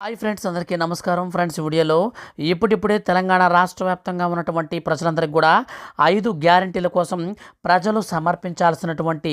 Hi friends అందరికీ నమస్కారం. Friends వీడియోలో ఇప్పుడిప్పుడే తెలంగాణ రాష్ట్ర వ్యాప్తంగా ఉన్నటువంటి ప్రజలందరికీ కూడా ఐదు గ్యారంటీల కోసం ప్రజలు సమర్పించాల్సినటువంటి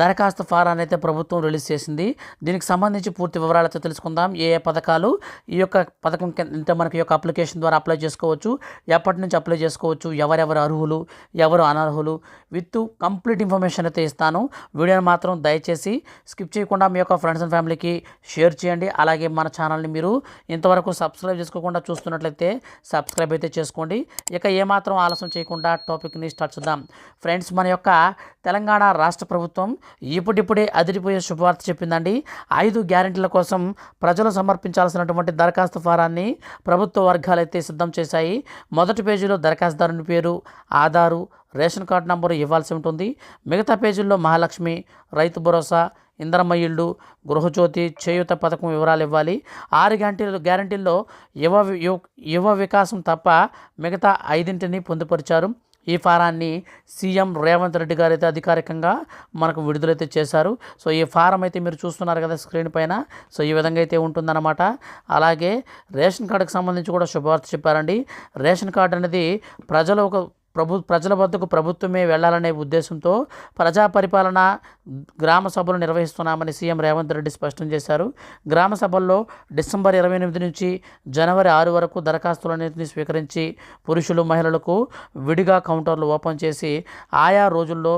దరఖాస్తు ఫారాన్ని అయితే ప్రభుత్వం రిలీజ్ చేసింది. దీనికి సంబంధించి పూర్తి వివరాలతో తెలుసుకుందాం. ఏ ఏ పథకాలు ఈ యొక్క పథకం కింద మనకి యొక్క అప్లికేషన్ ద్వారా అప్లై చేసుకోవచ్చు. ఎప్పటి నుంచి అప్లై చేసుకోవచ్చు. ఎవరెవరు అర్హులు ఎవరు అనర్హులు. విత్ కంప్లీట్ ఇన్ఫర్మేషన్ అయితే ఇస్తాను. వీడియోని మాత్రం దయచేసి స్కిప్ చేయకుండా మీ యొక్క ఫ్రెండ్స్ అండ్ ఫ్యామిలీకి షేర్ చేయండి. అలాగే మన ఛానల్ని మీరు ఇంతవరకు సబ్స్క్రైబ్ చేసుకోకుండా చూస్తున్నట్లయితే సబ్స్క్రైబ్ అయితే చేసుకోండి. ఇక ఏమాత్రం ఆలస్యం చేయకుండా టాపిక్ని స్టార్ట్ చేద్దాం. ఫ్రెండ్స్ మన యొక్క తెలంగాణ రాష్ట్ర ప్రభుత్వం ఇప్పుడిప్పుడే అదిరిపోయే శుభవార్త చెప్పిందండి. ఐదు గ్యారెంటీల కోసం ప్రజలు సమర్పించాల్సినటువంటి దరఖాస్తు ఫారాన్ని ప్రభుత్వ వర్గాలు అయితే సిద్ధం చేశాయి. మొదటి పేజీలో దరఖాస్తుదారుని పేరు ఆధారు రేషన్ కార్డు నంబరు ఇవ్వాల్సి ఉంటుంది. మిగతా పేజీల్లో మహాలక్ష్మి రైతు భరోసా ఇందరమ్మ ఇళ్ళు గృహజ్యోతి చేయూత పథకం వివరాలు ఇవ్వాలి ఆరు గ్యారంటీలు గ్యారంటీల్లో యువ యువ వికాసం తప్ప మిగతా ఐదింటిని పొందుపరిచారు. ఈ ఫారాన్ని సీఎం రేవంత్ రెడ్డి గారు అయితే అధికారికంగా మనకు విడుదలైతే చేశారు. సో ఈ ఫారం అయితే మీరు చూస్తున్నారు కదా స్క్రీన్ పైన. సో ఈ విధంగా అయితే ఉంటుందన్నమాట. అలాగే రేషన్ కార్డుకు సంబంధించి కూడా శుభవార్త చెప్పారండి. రేషన్ కార్డు అనేది ప్రజలు ఒక ప్రభు ప్రజల వద్దకు ప్రభుత్వమే వెళ్ళాలనే ఉద్దేశంతో ప్రజా పరిపాలన గ్రామ సభలు నిర్వహిస్తున్నామని సీఎం రేవంత్ రెడ్డి స్పష్టం చేశారు. గ్రామ సభల్లో డిసెంబర్ ఇరవై ఎనిమిది నుంచి జనవరి ఆరు వరకు దరఖాస్తులన్నింటినీ స్వీకరించి పురుషులు మహిళలకు విడిగా కౌంటర్లు ఓపెన్ చేసి ఆయా రోజుల్లో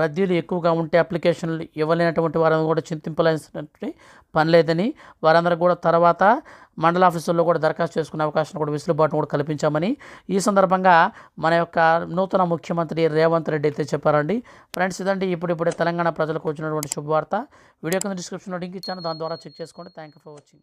రద్దీలు ఎక్కువగా ఉంటే అప్లికేషన్లు ఇవ్వలేనటువంటి వారందరూ కూడా చింతింపలేసినటువంటి పని లేదని వారందరూ కూడా తర్వాత మండల ఆఫీసుల్లో కూడా దరఖాస్తు చేసుకునే అవకాశం కూడా వెసులుబాటును కూడా కల్పించామని ఈ సందర్భంగా మన యొక్క నూతన ముఖ్యమంత్రి రేవంత్ రెడ్డి అయితే చెప్పారండి. ఫ్రెండ్స్ ఇదండి ఇప్పుడు ఇప్పుడే తెలంగాణ ప్రజలకు వచ్చినటువంటి శుభవార్త. వీడియో కింద డిస్క్రిప్షన్లో లింక్ ఇచ్చాను. దాని ద్వారా చెక్ చేసుకోండి. Thank you for watching